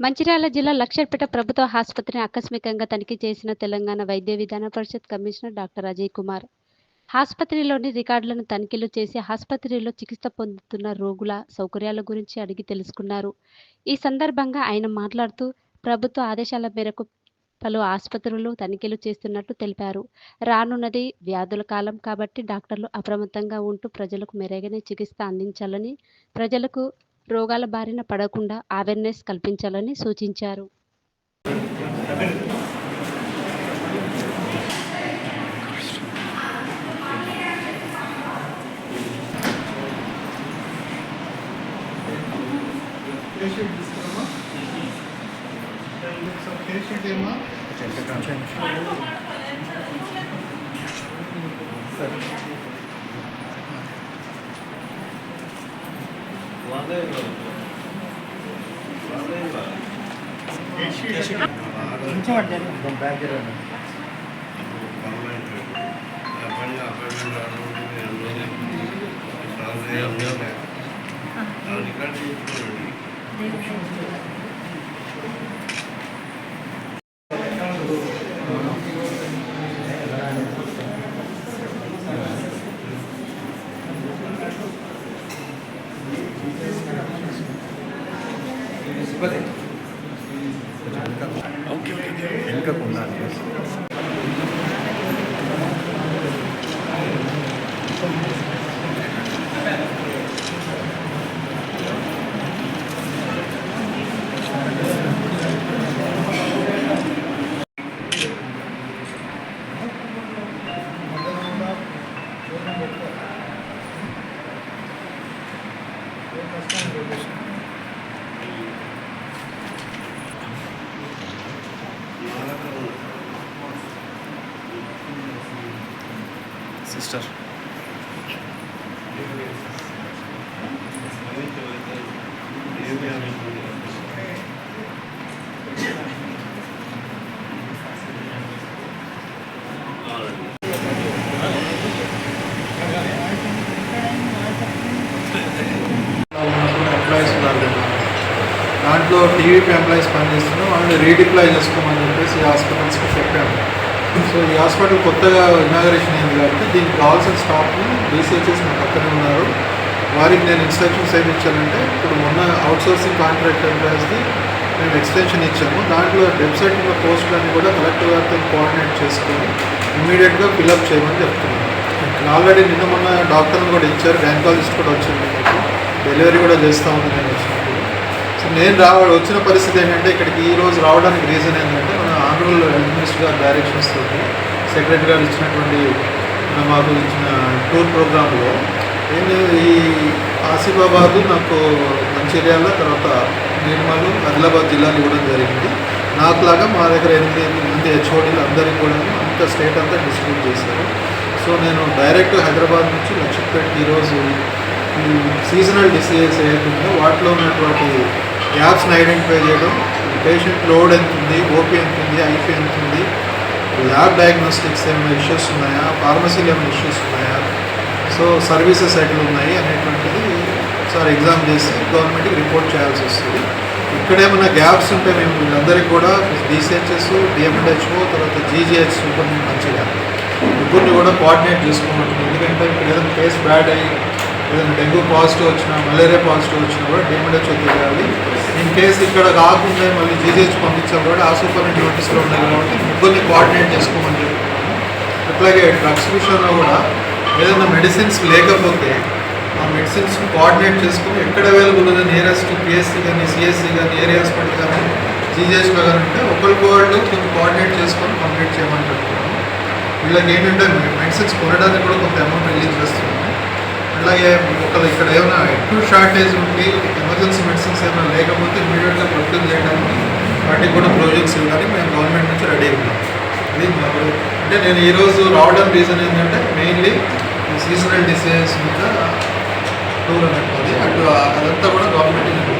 మంచిర్యాల జిల్లా లక్షర్పేట ప్రభుత్వ ఆసుపత్రిని ఆకస్మికంగా తనిఖీ చేసిన తెలంగాణ వైద్య విధాన పరిషత్ కమిషనర్ డాక్టర్ అజయ్ కుమార్. ఆసుపత్రిలోని రికార్డులను తనిఖీలు చేసి ఆసుపత్రిలో చికిత్స పొందుతున్న రోగుల సౌకర్యాల గురించి అడిగి తెలుసుకున్నారు. ఈ సందర్భంగా ఆయన మాట్లాడుతూ ప్రభుత్వ ఆదేశాల మేరకు పలు ఆసుపత్రులు తనిఖీలు చేస్తున్నట్టు తెలిపారు. రానున్నది వ్యాధుల కాలం కాబట్టి డాక్టర్లు అప్రమత్తంగా ఉంటూ ప్రజలకు మెరుగైన చికిత్స అందించాలని ప్రజలకు రోగాల బారిన పడకుండా అవేర్నెస్ కల్పించాలని సూచించారు. పేషెంట్ తీసుకురామా పేషెంట్ ఏమా వెనుకకు ఉండాలి సిస్టర్ ఉన్నప్పుడు ఎంప్లాయీస్ ఉన్నారు కదా. దాంట్లో టీవీపీ ఎంప్లాయీస్ పనిచేస్తున్నాం వాళ్ళని రీడిప్లాయ్ చేసుకోమని చెప్పేసి హాస్పిటల్స్కి చెప్పాము సో ఈ హాస్పిటల్ కొత్తగా ఇనాగరేషన్ అయింది కాబట్టి దీనికి కావాల్సిన స్టాఫ్ని బీసీహెచ్ఎస్ నాకు పక్కనే ఉన్నారు. వారికి నేను ఇన్స్ట్రక్షన్స్ ఏమి ఇచ్చానంటే ఇప్పుడు మొన్న అవుట్సోర్సింగ్ కాంట్రాక్ట్ ఎంప్లాయీస్ది మేము ఎక్స్టెన్షన్ ఇచ్చాము దాంట్లో వెబ్సైట్ ఉన్న పోస్టులన్నీ కూడా కలెక్టర్ గారితో కోఆర్డినేట్ చేసుకొని ఇమీడియట్గా ఫిల్అప్ చేయమని చెప్తున్నాను. ఆల్రెడీ నిన్న మొన్న డాక్టర్ని కూడా ఇచ్చారు గైనకాలజిస్ట్ కూడా వచ్చింది డెలివరీ కూడా చేస్తూ ఉంది నేను వచ్చినప్పుడు. సో నేను రావ వచ్చిన పరిస్థితి ఏంటంటే ఇక్కడికి ఈ రోజు రావడానికి రీజన్ ఏంటంటే ఆనరబుల్ హెల్త్ మినిస్టర్ గారి డైరెక్షన్స్ తోటి సెక్రటరీ గారు ఇచ్చినటువంటి మాకు ఇచ్చిన టూర్ ప్రోగ్రాంలో నేను ఈ ఆసిఫాబాద్ నాకు మంచిర్యాల తర్వాత నిర్మల్ ఆదిలాబాద్ జిల్లాలు ఇవ్వడం జరిగింది. నాకులాగా మా దగ్గర ఎనిమిది మంది హెచ్ఓడీలు అందరికీ కూడా అంత స్టేట్ అంతా డిస్ట్రిబ్యూట్ చేశారు. సో నేను డైరెక్ట్ హైదరాబాద్ నుంచి లక్ష్మీపేట ఈరోజు సీజనల్ డిసీజెస్ ఏదైతే వాటిలో ఉన్నటువంటి గ్యాప్స్ని ఐడెంటిఫై చేయడం పేషెంట్ లోడ్ ఎంత ఉంది ఓపీ ఎంత ఉంది ఐపీ ఎంత ఉంది ల్యాబ్ డయాగ్నోస్టిక్స్ ఏమైనా ఇష్యూస్ ఉన్నాయా? ఫార్మసీలో ఏమైనా ఇష్యూస్ ఉన్నాయా? సో సర్వీసెస్ ఎట్లా ఉన్నాయి అనేటువంటిది ఒకసారి ఎగ్జామ్ చేసి గవర్నమెంట్కి రిపోర్ట్ చేయాల్సి వస్తుంది. ఇక్కడేమైనా గ్యాప్స్ ఉంటే మేము వీళ్ళందరికీ కూడా డిసిహెచ్ఎస్ డిఎంఎడ్హెచ్ఓ తర్వాత జీజీహెచ్ సూపర్ మంచిగా ముగ్గురిని కూడా కోఆర్డినేట్ చేసుకుంటుంది ఎందుకంటే ఇక్కడ ఏదైనా కేసు బ్యాడ్ అయ్యి ఏదైనా డెంగ్యూ పాజిటివ్ వచ్చినా మలేరియా పాజిటివ్ వచ్చినా కూడా డిఎంఎడ్హెచ్ఓ తెలియాలి ఇన్ కేసు ఇక్కడ కాకుండా మళ్ళీ జీజీహెచ్ పంపించాం కూడా ఆ సూపర్ నోటీస్లో ఉన్నాయి కాబట్టి ముగ్గురిని కోఆర్డినేట్ చేసుకోమని చెప్పి. అట్లాగే డ్రగ్స్ విషయంలో కూడా ఏదైనా మెడిసిన్స్ లేకపోతే ఆ మెడిసిన్స్ కోఆర్డినేట్ చేసుకుని ఎక్కడ అవైలబుల్ ఉందో నియరెస్ట్ పిఎస్సీ కానీ సిఎస్సి కానీ ఏరియా హాస్పిటల్ కానీ జీజీహెచ్లో కానీ ఉంటే ఒకరికి వాళ్ళు కొంచెం కోఆర్డినేట్ చేసుకొని కంప్లీట్ చేయమని చెప్తున్నాను వీళ్ళకి ఏంటంటే మెడిసిన్స్ కొనడానికి కూడా కొంత అమౌంట్ రిలీజ్ చేస్తున్నాము. అలాగే ఒకళ్ళు ఇక్కడ ఏమైనా ఎక్కువ షార్టేజ్ ఉండి ఎమర్జెన్సీ మెడిసిన్స్ ఏమైనా లేకపోతే ఇమీడియట్గా చేయడానికి వాటికి కూడా ప్రొజెక్ట్స్ ఇవ్వాలి మేము గవర్నమెంట్ నుంచి రెడీ ఉన్నాం ఇది మాకు అంటే నేను ఈరోజు రావడం రీజన్ ఏంటంటే మెయిన్లీ సీజనల్ డిసీజెస్ ఇంకా టూర్ అనేది అటు అదంతా కూడా గవర్నమెంట్